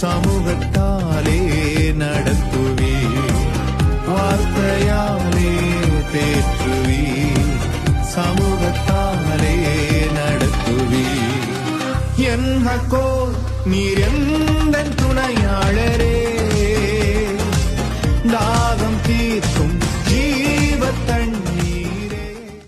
சமூகத்தாலே நடத்துவி வார்த்தையாலே தேற்றுவி சமூகத்தாலே நடத்துவி என் ஹக்கோ நீர் எந்த துணையாளே?